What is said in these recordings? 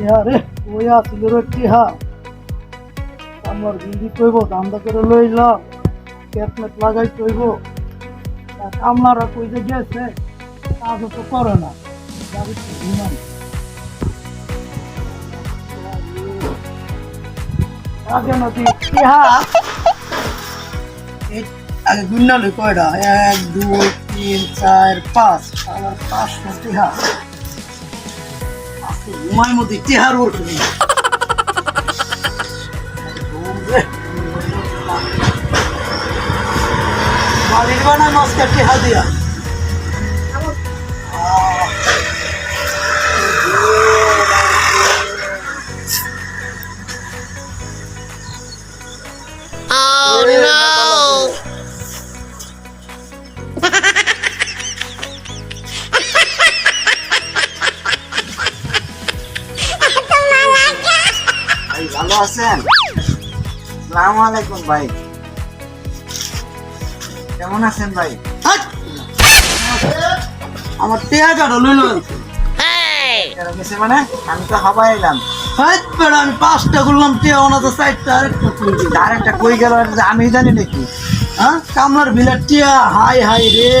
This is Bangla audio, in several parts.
টিহা রে ওই আসিল রে টিহা আমার বিন্দি কইব, দান্দা করে লইলাম পেট মেট লাগাই কইব। কামলারা কই যে গেছে, কাজও তো করে না। ঘুমান আগে নদী টিহা এক, দুই, তিন, চার, পাঁচ। আমার পাঁচটা টিহা ঘুমাই মধ্যে টিহার ওর বাড়ির বানায় মাছটা টিহা দিয়া। ভালো আছেন? সালাম আলাইকুম ভাই। কেমন আছেন ভাই? আমার কাটো লইল মানে? আমি তো হাবাই এলাম। আমি পাঁচটা করলাম টিহা ওনা তো চারটা আরেকটা কই দিই। আর একটা কই গেল আমি জানি নাকি? হ্যাঁ? কামলার বিলের টিয়া হাই হাই রে।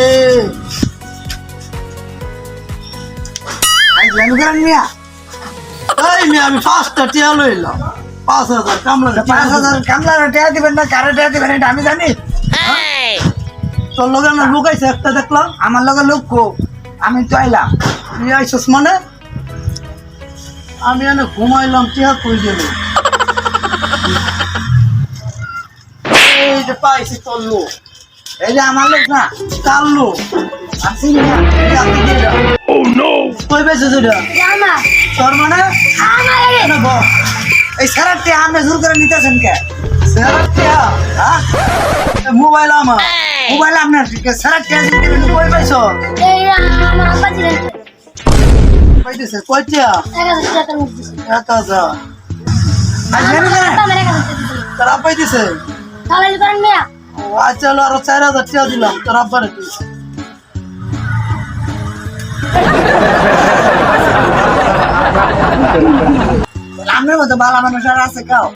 আমি পাঁচটা টিয়া লইলাম। পাঁচ হাজার কামলার পাঁচ হাজার কামলার টেয়া দিবেন না কারও টেয়া দিবেন এটা আমি জানি। তোর লগে আমার লুকাইছে একটা দেখলাম আমার লগে লোক কো। আমি তো আইলাম। তুই আইসস মানে? আমি এনে ঘুমাইলাম টিয়া কই গেল? এই যে পাইছি তোর লোক। এই যে আমার লোক না কার লোক। আসি না কই তোর মানে? বস এই সারা টেয়া আপনি জোর করে নিতেছেন কে? সেরা টিয়া হ্যাঁ মোবাইল আমার! মোবাইল আপনার সারা টেয়া জোর করে কই পাইছ? পাইতেছে কয় টিয়া এক হাজার। আর জানি না? তারা আচ্ছা আরও হাজার টিয়া দিলাম। তোর আব্বারে মতো ভালো মানুষ আর আছে কাও।